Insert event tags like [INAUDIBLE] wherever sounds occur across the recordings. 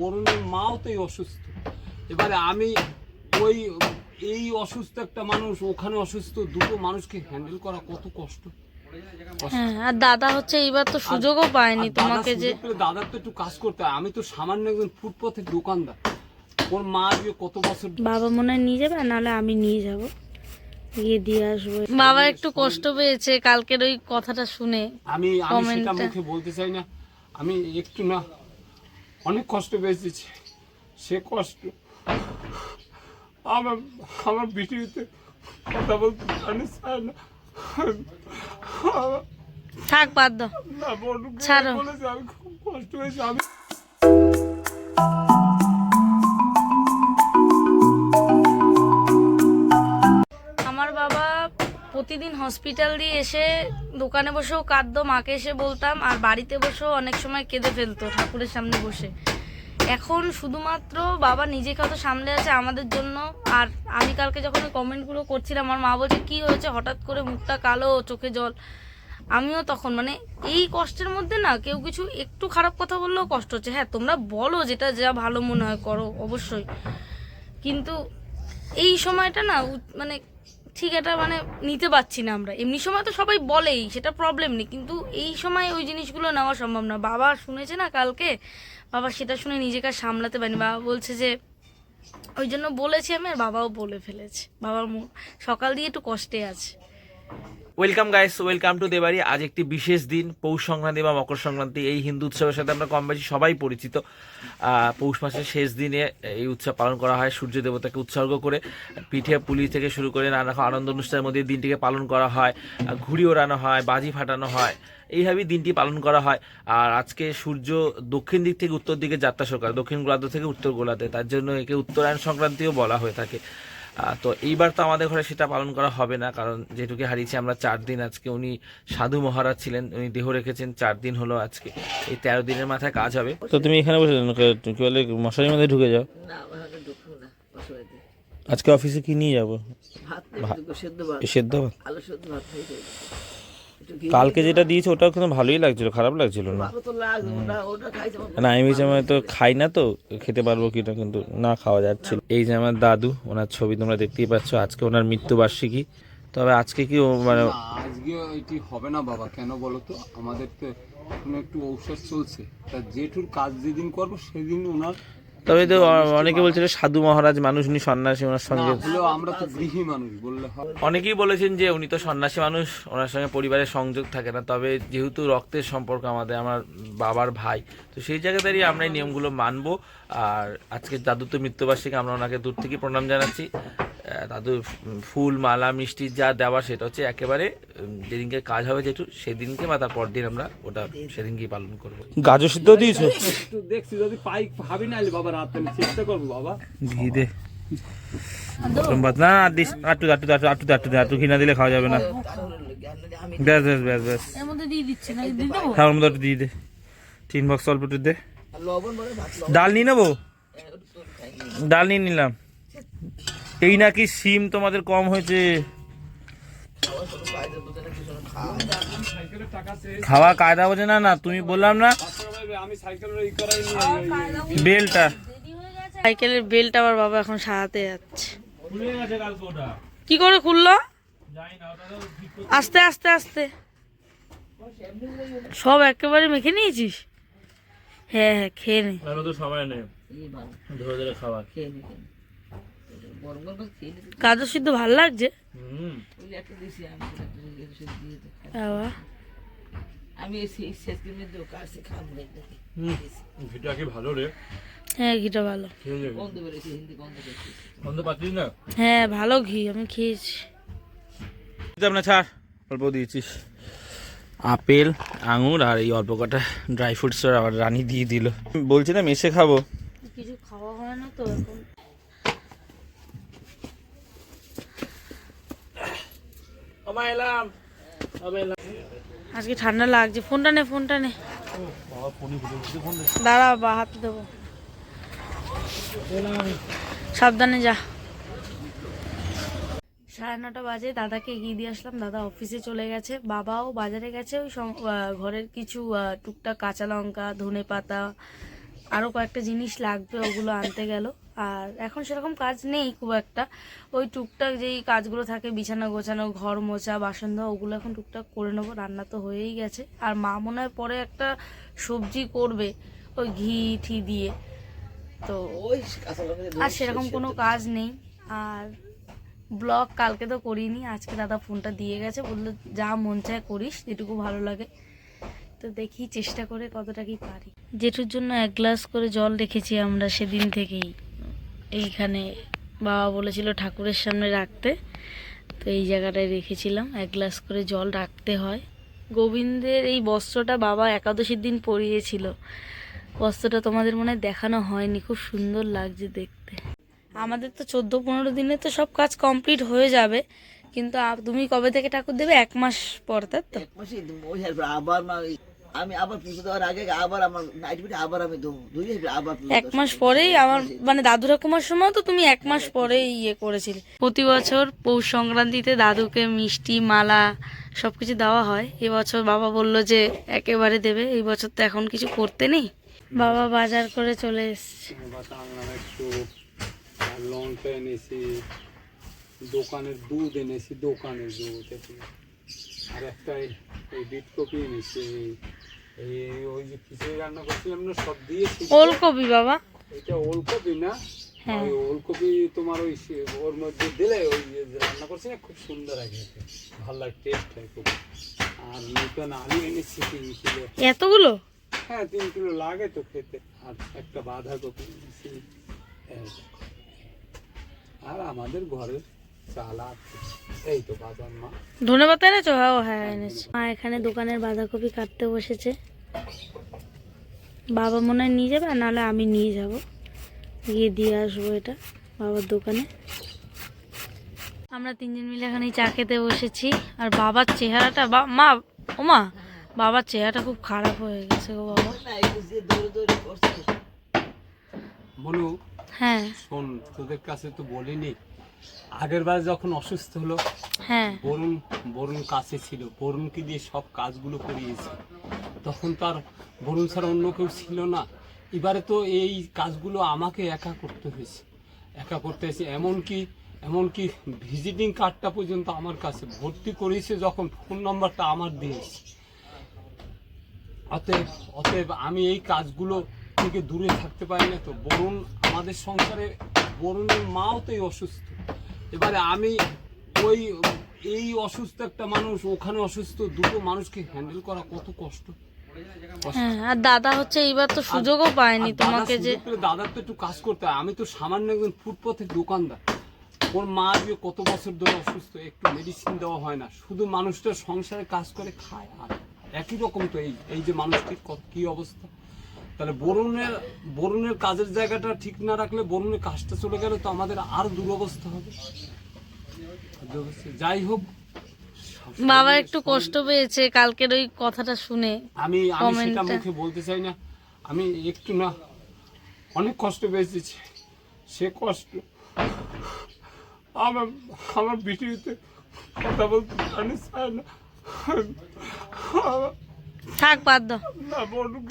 বরুণের মাও তো এই অসুস্থ। এবারে আমি ওই এই অসুস্থ একটা মানুষ ওখানে অসুস্থ দুটো মানুষকে হ্যান্ডেল করা কত কষ্ট। হ্যাঁ আর দাদা হচ্ছে এইবার তো সুযোগও পায়নি তোমাকে যে দাদার তো একটু কাজ করতে হয়। আমি তো সামান্য একজন ফুটপথের দোকানদার। ওর মা যে কত বছর বাবা মনে হয় নিয়ে যাবে নাহলে আমি নিয়ে যাব। গিয়ে দিয়ে আসব। বাবা একটু কষ্ট পেয়েছে কালকের ওই কথাটা শুনে আমি আমি সেটা মুখে বলতে চাই না। আমি একটু না অনেক কষ্ট পেয়েছি। সে কষ্ট আমার আমার বিটিতে কথা বলতে জানি চায় না। থাক বাদ দাও। ছাড়ো। আমি খুব কষ্ট হয়েছে আমি প্রতিদিন হসপিটাল দিয়ে এসে দোকানে বসেও কাঁদতো, মাকে এসে বলতাম, আর বাড়িতে বসেও অনেক সময় কেঁদে ফেলতো ঠাকুরের সামনে বসে। এখন শুধুমাত্র বাবা নিজেকে হয়তো সামলে আছে আমাদের জন্য, আর আমি কালকে যখন কমেন্টগুলো করছিলাম, আমার মা বলছে, কি হয়েছে? হঠাৎ করে মুখটা কালো, চোখে জল। আমিও তখন মানে এই কষ্টের মধ্যে না কেউ কিছু একটু খারাপ কথা বললেও কষ্ট হচ্ছে। হ্যাঁ তোমরা বলো যেটা যা ভালো মনে হয় করো, অবশ্যই। কিন্তু এই সময়টা না মানে ঠিক এটা মানে নিতে পারছি না আমরা। এমনি সময় তো সবাই বলেই, সেটা প্রবলেম নেই। কিন্তু এই সময় ওই জিনিসগুলো নেওয়া সম্ভব না। বাবা শুনেছে না কালকে? বাবা সেটা শুনে নিজেকে সামলাতে পারেনি। বাবা বলছে যে, ওই জন্য বলেছি আমি আর বাবাও বলে ফেলেছে। বাবার সকাল দিয়ে একটু কষ্টে আছে। Welcome guys welcome to Debari আজ একটি বিশেষ দিন, পৌষ সংক্রান্তি বা মকর সংক্রান্তি। এই হিন্দু উৎসবের সাথে আমরা কম বেশি সবাই পরিচিত। পৌষ মাসের শেষ দিনে এই উৎসব পালন করা হয়। সূর্য দেবতাকে উৎসর্গ করে পিঠে পুলি থেকে শুরু করে নানা রকম আনন্দ অনুষ্ঠানের মধ্যে দিনটিকে পালন করা হয়। ঘুড়ি ওড়ানো হয়, বাজি ফাটানো হয়। এইভাবেই দিনটি পালন করা হয়। আর আজকে সূর্য দক্ষিণ দিক থেকে উত্তর দিকে যাত্রা শুরু করে দক্ষিণ গোলার্ধ থেকে উত্তর গোলার্ধে। তার জন্য একে উত্তরায়ণ সংক্রান্তিও বলা হয়ে থাকে। তো এইবার তো আমাদের ঘরে সেটা পালন করা হবে না কারণ যেটুকু হারিয়েছি আমরা চার দিন আজকে উনি সাধু মহারাজ ছিলেন উনি দেহ রেখেছেন চার দিন হলো আজকে। এই তেরো দিনের মাথায় কাজ হবে। তো তুমি এখানে বসে কি বলে মশারির মধ্যে ঢুকে যাও? না ওখানে ঢুকবো না অসুবিধা আজকে অফিসে কি নিয়ে যাব? ভাত সেদ্ধ ভাত। সেদ্ধ ভাত? আলু সেদ্ধ ভাত। কালকে যেটা দিয়েছে ওটাও কিন্তু ভালোই লাগছিল খারাপ লাগছিল না? ওটা ওটা না আমি সময় তো খাই না তো খেতে পারব কিনা কিন্তু না খাওয়া যাচ্ছিল। এই যে আমার দাদু ওনার ছবি তোমরা দেখতেই পাচ্ছ আজকে ওনার মৃত্যুবার্ষিকী। তবে আজকে কি মানে আজকে এটি হবে না বাবা কেন বলো তো? আমাদের তো এখন একটু ঔষধ চলছে। তা জেঠুর কাজ যেদিন করব সেদিন ওনার তবে তো অনেকে বলছিল সাধু মহারাজ মানুষ উনি সন্ন্যাসী ওনার সঙ্গে আমরা তো গৃহী মানুষ বললে অনেকেই বলেছেন যে উনি তো সন্ন্যাসী মানুষ ওনার সঙ্গে পরিবারের সংযোগ থাকে না তবে যেহেতু রক্তের সম্পর্ক আমাদের আমার বাবার ভাই তো সেই জায়গা দাঁড়িয়ে আমরা এই নিয়মগুলো মানবো। আর আজকে দাদু তো মৃত্যুবার্ষিকী আমরা ওনাকে দূর থেকে প্রণাম জানাচ্ছি। দাদু ফুল মালা মিষ্টি যা দেওয়া সেটা হচ্ছে একেবারে যেদিনকে কাজ হবে যেটু সেদিনকে বা তার পরদিন আমরা ওটা সেদিনকেই পালন করব। গাজর সিদ্ধ দিয়েছ? দেখছি যদি পাই ভাবি না বাবা রাত আমি চেষ্টা করব বাবা। ঘি দে। না দিস ঘি না দিলে খাওয়া যাবে না। ব্যাস ব্যাস ব্যাস ব্যাস। এর মধ্যে দিয়ে দিচ্ছে না দিয়ে দেবো? খাওয়ার মতো দিয়ে দে। তিন বক্স অল্প একটু দে। ডাল নিয়ে নেব? খাই ডাল নিয়ে নিলাম। এই নাকি সিম তোমাদের কম হয়েছে। খাওয়া কায়দা বোঝে না না তুমি বললাম না। আমি সাইকেলের এই করাই নিয়ে বেলটা। সাইকেলের বেল্ট আবার বাবা এখন সারাতে যাচ্ছে। কি করে খুললো? আস্তে আস্তে আস্তে। সব একেবারে মেখে নিয়েছিস? হ্যাঁ হ্যাঁ খেয়ে নে। তো সময় নেই। ভালো ধরে ধরে খাওয়া খেয়ে নি গাজর সিদ্ধ ভালো লাগছে? ওই একটা দিয়েছি আমি কি ভালো রে? হ্যাঁ ঘিটা ভালো। গন্ধ পাচ্ছিস না? হ্যাঁ ভালো ঘি আমি খেয়েছি। না ছাড়। অল্প দিয়েছিস। আপেল আঙুর আর এই অল্প কটা ড্রাই ফ্রুটস আবার রানী দিয়ে দিল। বলছি না মেশে খাব? কিছু খাওয়া হয় না তো এখন। এলাম। আজকে ঠান্ডা লাগছে। ফোনটা নে ফোনটা নে। দাঁড়া বা হাতে দেবো। সাবধানে যা। সাড়ে নটা বাজে দাদাকে এগিয়ে দিয়ে আসলাম। দাদা অফিসে চলে গেছে। বাবাও বাজারে গেছে। ওই ঘরের কিছু টুকটাক কাঁচা লঙ্কা ধনে পাতা আরও কয়েকটা জিনিস লাগবে ওগুলো আনতে গেল। আর এখন সেরকম কাজ নেই খুব একটা। ওই টুকটাক যেই কাজগুলো থাকে বিছানা গোছানো ঘর মোছা বাসন ধোয়া ওগুলো এখন টুকটাক করে নেব। রান্না তো হয়েই গেছে। আর মা মনে হয় পরে একটা সবজি করবে ওই ঘি ঠি দিয়ে। তো আর সেরকম কোনো কাজ নেই। আর ব্লগ কালকে তো করিনি, আজকে দাদা ফোনটা দিয়ে গেছে, বলল যা মন চায় করিস, যেটুকু ভালো লাগে। তো দেখি চেষ্টা করে কতটা কি পারি। জেঠুর জন্য এক গ্লাস করে জল রেখেছি আমরা সেদিন থেকেই। এইখানে বাবা বলেছিল ঠাকুরের সামনে রাখতে, তো এই জায়গাটায় রেখেছিলাম, এক গ্লাস করে জল রাখতে হয়। গোবিন্দের এই বস্ত্রটা বাবা একাদশীর দিন পরিয়েছিল। বস্ত্রটা তোমাদের মনে দেখানো হয়নি, খুব সুন্দর লাগছে দেখতে। আমাদের তো চোদ্দ পনেরো দিনে তো সব কাজ কমপ্লিট হয়ে যাবে। কিন্তু তুমি কবে থেকে ঠাকুর দেবে? এক মাস পর তাই তো? এক মাসে আবার আমি আবার পুজো দেওয়ার আগে আবার আমার নাইট পিঠে আবার আমি দেবো। দুই আবার এক মাস পরেই আমার মানে দাদু ঠাকুমার সময় তো তুমি এক মাস পরেই ইয়ে করেছিলে। প্রতি বছর পৌষ সংক্রান্তিতে দাদুকে মিষ্টি মালা সব কিছু দেওয়া হয়। এবছর বাবা বলল যে একেবারে দেবে। এই বছর তো এখন কিছু করতে নেই। বাবা বাজার করে চলে এসছে। লঙ্কা এনেছি দোকানের দুধ এনেছি দোকানের দুধ। আর একটা এই- বিট কপি এনেছি। এই ওই যে খিচুড়ি রান্না করছিলাম না সব দিয়েছি ওলকপি বাবা। এটা ওলকপি না? হ্যাঁ। ওই ওলকপি তোমার ওই ওর মধ্যে দিলে ওই যে রান্না করছি না খুব সুন্দর আগে ভালো লাগে টেস্ট হয় খুব। আর নতুন আলু এনেছি তিন কিলো। এতগুলো? হ্যাঁ তিন কিলো লাগে তো খেতে। আর একটা বাঁধাকপি এনেছি। আর আমাদের ঘরের চাল আছে। এই তো বাজার মা। ধনে পাতা এনেছো হ্যাঁ ও হ্যাঁ এনেছি। মা এখানে দোকানের বাঁধাকপি কাটতে বসেছে। বাবা মনে হয় নিয়ে যাবে আর নাহলে আমি নিয়ে যাব। গিয়ে দিয়ে আসব এটা বাবার দোকানে। আমরা তিনজন মিলে এখানে চা খেতে বসেছি আর বাবার চেহারাটা বা মা ও মা বাবার চেহারাটা খুব খারাপ হয়ে গেছে গো বাবা। বলু হ্যাঁ। শোন তোদের কাছে তো বলিনি। আগের বার যখন অসুস্থ হলো হ্যাঁ। বরুণ বরুণ কাছে ছিল। বরুণকে দিয়ে সব কাজগুলো করিয়েছে। তখন তার বরুণ ছাড়া অন্য কেউ ছিল না। এবারে তো এই কাজগুলো আমাকে একা করতে হয়েছে। একা করতে হয়েছে। এমনকি এমনকি ভিজিটিং কার্ডটা পর্যন্ত আমার কাছে। ভর্তি করিয়েছে যখন ফোন নাম্বারটা আমার দিয়েছে। অতএব অতএব আমি এই কাজগুলো থেকে দূরে থাকতে পারি না তো। বরুণ আমাদের সংসারে বরুণের মাও তো এই অসুস্থ। এবারে আমি ওই এই অসুস্থ একটা মানুষ ওখানে অসুস্থ দুটো মানুষকে হ্যান্ডেল করা কত কষ্ট। হ্যাঁ আর দাদা হচ্ছে এইবার তো সুযোগও পায়নি তোমাকে যে দাদার তো একটু কাজ করতে হয়। আমি তো সামান্য একজন ফুটপথের দোকানদার। ওর মা যে কত বছর ধরে অসুস্থ একটু মেডিসিন দেওয়া হয় না। শুধু মানুষটা সংসারে কাজ করে খায় আর একই রকম তো এই এই যে মানুষটির কত- কি অবস্থা? তাহলে বরুণের বরুণের কাজের জায়গাটা ঠিক না রাখলে বরুণের কাজটা চলে গেলে তো আমাদের আরও দুরবস্থা হবে। যাই হোক বাবা একটু কষ্ট পেয়েছে কালকের ওই কথাটা শুনে আমি আমি সেটা মুখে বলতে চাই না। আমি একটু না অনেক কষ্ট পেয়েছি সে কষ্ট। আমার আমার ভিডিওতে কথা বলতে জানি চায় না। থাক বাদ দাও।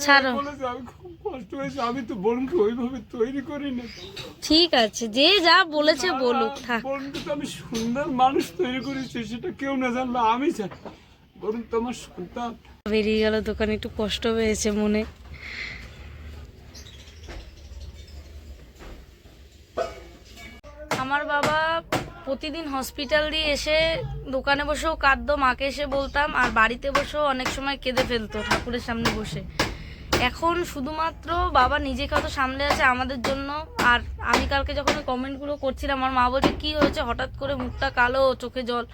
ছাড়ো। আমি কষ্ট হয়েছে আমি তো বরুণকে ওইভাবে তৈরি করি না ঠিক আছে যে যা বলেছে বলুক থাক। বরুণকে তো আমি সুন্দর মানুষ তৈরি করেছি সেটা কেউ না জানলো আমি চাই বরুণ তো আমার সন্তান। বেরিয়ে গেল দোকানে একটু কষ্ট পেয়েছে মনে। আমার বাবা প্রতিদিন হসপিটাল দিয়ে এসে দোকানে বসেও কাঁদতো, মাকে এসে বলতাম, আর বাড়িতে বসেও অনেক সময় কেঁদে ফেলতো ঠাকুরের সামনে বসে। এখন শুধুমাত্র বাবা নিজেকে হয়তো সামলে আছে আমাদের জন্য, আর আমি কালকে যখন কমেন্টগুলো করছিলাম, আমার মা বলছে, কী হয়েছে? হঠাৎ করে মুখটা কালো, চোখে জল।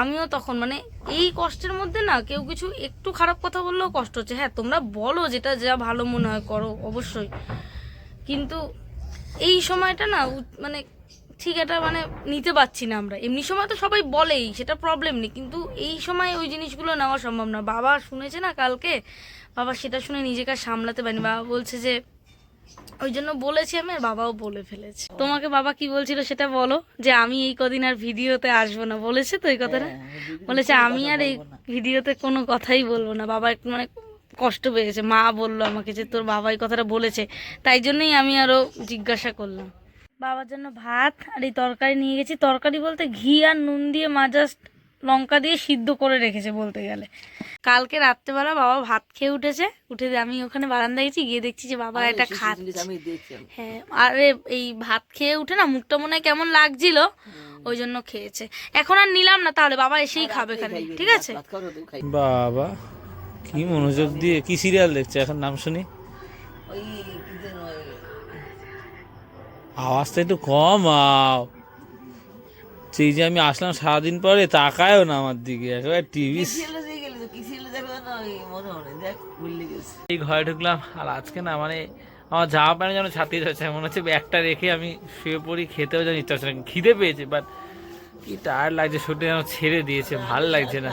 আমিও তখন মানে এই কষ্টের মধ্যে না কেউ কিছু একটু খারাপ কথা বললেও কষ্ট হচ্ছে। হ্যাঁ তোমরা বলো যেটা যা ভালো মনে হয় করো, অবশ্যই। কিন্তু এই সময়টা না মানে ঠিক এটা মানে নিতে পারছি না আমরা। এমনি সময় তো সবাই বলেই সেটা প্রবলেম নেই। কিন্তু এই সময় ওই জিনিসগুলো নেওয়া সম্ভব না। বাবা শুনেছে না কালকে? বাবা সেটা শুনে নিজেকে সামলাতে পারেনি। বাবা বলছে যে ওই জন্য বলেছি আমি আর বাবাও বলে ফেলেছে। তোমাকে বাবা কি বলছিল সেটা বলো? যে আমি এই কদিন আর ভিডিওতে আসব না। বলেছে তো এই কথাটা? বলেছে আমি আর এই ভিডিওতে কোনো কথাই বলব না। বাবা একটু মানে কষ্ট পেয়েছে। মা বলল আমাকে যে তোর বাবা এই কথাটা বলেছে। তাই জন্যই আমি আরও জিজ্ঞাসা করলাম। বাবার জন্য ভাত আর এই তরকারি নিয়ে গেছি। তরকারি বলতে ঘি আর নুন দিয়ে মা জাস্ট লঙ্কা দিয়ে সিদ্ধ করে রেখেছে বলতে গেলে। কালকে রাত্রেবেলা বাবা ভাত খেয়ে উঠেছে। উঠে দিয়ে আমি ওখানে বারান্দায় গেছি গিয়ে দেখছি যে বাবা এটা খাচ্ছে। হ্যাঁ আরে এই ভাত খেয়ে উঠে না মুখটা মনে হয় কেমন লাগছিল ওই জন্য খেয়েছে। এখন আর নিলাম না তাহলে বাবা এসেই খাবে খালি ঠিক আছে? বাবা কি মনোযোগ দিয়ে কি সিরিয়াল দেখছে? এখন নাম শুনি। ওই কি যেন ওই আওয়াজটা একটু কম আও সেই যে আমি আসলাম সারাদিন পরে তাকায়ও না আমার দিকে একেবারে টিভি এই ঘরে ঢুকলাম আর আজকে না মানে আমার জামা প্যান্ট যেন ছাতিয়ে যাচ্ছে মনে হচ্ছে একটা রেখে আমি শুয়ে পড়ি খেতেও যেন ইচ্ছা হচ্ছে না খিদে পেয়েছে বাট কি টায়ার লাগছে শরীরটা যেন ছেড়ে দিয়েছে ভালো লাগছে না।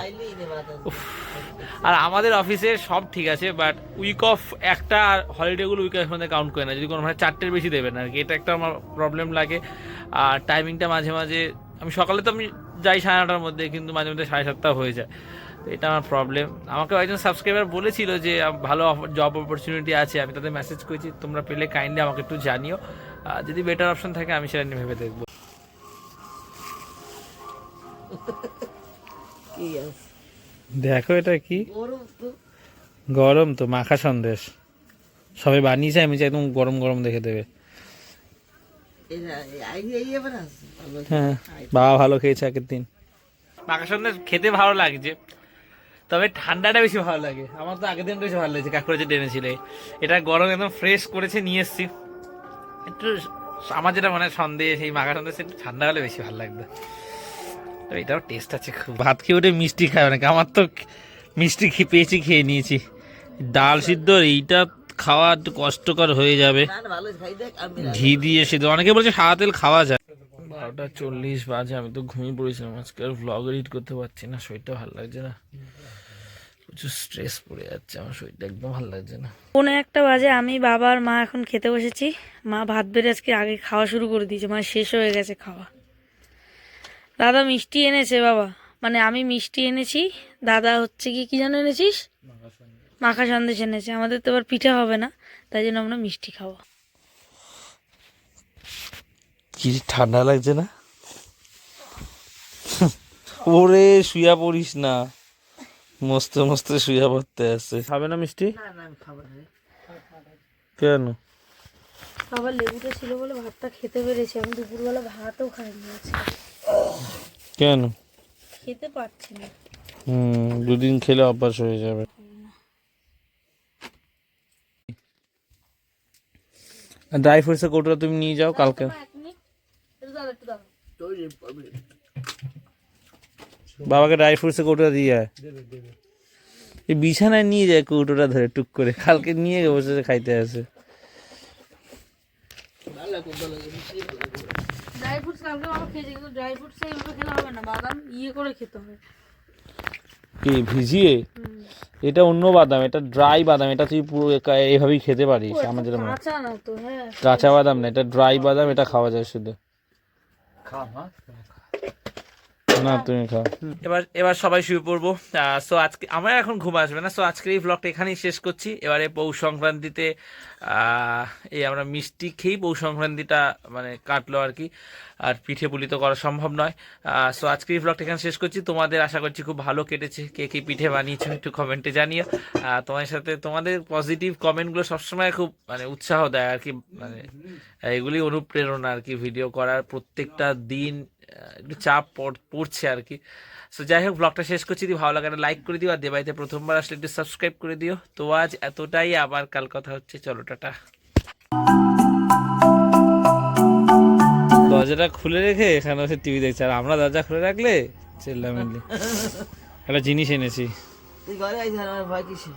আর আমাদের অফিসে সব ঠিক আছে বাট উইক অফ একটা আর হলিডেগুলো উইক অফ মধ্যে কাউন্ট করে না যদি কোনো মানে চারটের বেশি দেবে না আর কি এটা একটা আমার প্রবলেম লাগে। আর টাইমিংটা মাঝে মাঝে আমি সকালে তো আমি যাই সাড়ে নটার মধ্যে কিন্তু মাঝে মধ্যে সাড়ে সাতটা হয়ে যায় তো এটা আমার প্রবলেম আমাকে একজন সাবস্ক্রাইবার বলেছিল যে ভালো জব অপরচুনিটি আছে আমি তাদের মেসেজ করেছি তোমরা পেলে কাইন্ডলি আমাকে একটু জানিও। আর যদি বেটার অপশন থাকে আমি সেটা নিয়ে ভেবে দেখব। কি আছে? দেখো এটা কি? গরম তো। গরম তো মাখা সন্দেশ। সবাই বানিয়েছে আমি চাই একদম গরম গরম দেখে দেবে। হ্যাঁ বাবা ভালো খেয়েছে আগের দিন। মাখা সন্দেশ খেতে ভালো লাগছে তবে ঠান্ডাটা বেশি ভালো লাগে। আমার তো আগের দিন বেশি ভালো লাগছে কাকুরা যে টেনেছিল। এটা গরম একদম ফ্রেশ করেছে নিয়ে এসছি। একটু আমার যেটা মনে হয় সন্দেশ এই মাখা সন্দেশ একটু ঠান্ডা হলে বেশি ভালো লাগবে। তো এটাও টেস্ট আছে, খুব ভাত খেয়ে উঠে মিষ্টি খাবে না আমার তো মিষ্টি খেয়ে পেয়েছি খেয়ে নিয়েছি। ডাল সিদ্ধ, এইটা খাওয়া কষ্টকর হয়ে যাবে। ঘি দিয়ে সিদ্ধ। অনেকে বলছে সাদা তেল খাওয়া যায়। বারোটা চল্লিশ বাজে, আমি তো ঘুমিয়ে পড়েছিলাম। আজকে আর ভ্লগ এডিট করতে পারছি না, শরীরটা ভালো লাগছে না। প্রচুর স্ট্রেস পড়ে যাচ্ছে, আমার শরীরটা একদম ভালো লাগছে না। পৌনে একটা বাজে, আমি, বাবা আর মা এখন খেতে বসেছি। মা ভাত বেড়ে আজকে আগে খাওয়া শুরু করে দিয়েছে মা শেষ হয়ে গেছে খাওয়া। দাদা মিষ্টি এনেছে বাবা। মানে আমি মিষ্টি এনেছি দাদা হচ্ছে কি কি যেন এনেছিস? মাখা সন্দেশ এনেছে। আমাদের তো এবার পিঠা হবে না তাই জন্য আমরা মিষ্টি খাব। কি ঠান্ডা লাগছে না? ওরে শুয়া পড়িস না। মস্ত মস্ত শুয়া পড়তে আসছে খাবে না মিষ্টি? না না আমি খাব না। কেন? আবার লেবুটা ছিল বলে ভাতটা খেতে পেরেছি। আমি দুপুরবেলা ভাতও খাইনি আজকে। কেন? খেতে পারছি না। হুম দুদিন খেলে অভ্যাস হয়ে যাবে। ড্রাই ফ্রুটসের কৌটোটা তুমি নিয়ে যাও কালকে। বাবাকে ড্রাই ফ্রুটসের কৌটোটা দিয়ে আয়। এই বিছানায় নিয়ে যায় কৌটোটা ধরে টুক করে। কালকে নিয়ে বসে বসে খাইতে আসে ভালো লাগে ভালো লাগে মিষ্টি ভালো লাগে। ড্রাই ফ্রুটস কালকে বাবা খেয়েছে কিন্তু ড্রাই ফ্রুটস এইভাবে খেলে হবে না বাদাম ইয়ে করে খেতে হবে। কি ভিজিয়ে? এটা অন্য বাদাম এটা ড্রাই বাদাম এটা তুই পুরো এভাবেই এইভাবেই খেতে পারিস আমার যেটা মনে কাঁচা না তো হ্যাঁ। কাঁচা বাদাম না এটা ড্রাই বাদাম এটা খাওয়া যায় শুধু। না তুমি এবার এবার সবাই শুয়ে পড়ব। সো আজকে, আমার এখন ঘুম আসবে না। সো আজকের এই ব্লগটা এখানেই শেষ করছি। এবারে পৌষ সংক্রান্তিতে এই আমরা মিষ্টি খেয়েই পৌষ সংক্রান্তিটা মানে কাটলো আর কি। আর পিঠে পুলি তো করা সম্ভব নয়। সো আজকের এই ব্লগটা এখানে শেষ করছি। তোমাদের আশা করছি খুব ভালো কেটেছে। কে কে পিঠে বানিয়েছো একটু কমেন্টে জানিও। তোমাদের সাথে, তোমাদের পজিটিভ কমেন্টগুলো সবসময় খুব মানে উৎসাহ দেয় আর কি। মানে এগুলি অনুপ্রেরণা আর কি। ভিডিও করার প্রত্যেকটা দিন একটু চাপ পড়- পড়ছে আর কি। সো যাই হোক ব্লগটা শেষ করছি। যদি ভালো লাগে লাইক করে দিও আর দেবাইতে প্রথমবার আসলে একটু সাবস্ক্রাইব করে দিও। তো আজ এতটাই আবার কাল কথা হচ্ছে। চলো টাটা। দরজাটা খুলে রেখে এখানে বসে টিভি দেখছে। আর আমরা দরজা খুলে রাখলে চেল্লামেল্লি। [LAUGHS] একটা জিনিস এনেছি। তুই ঘরে আইস আমার ভয় কিসে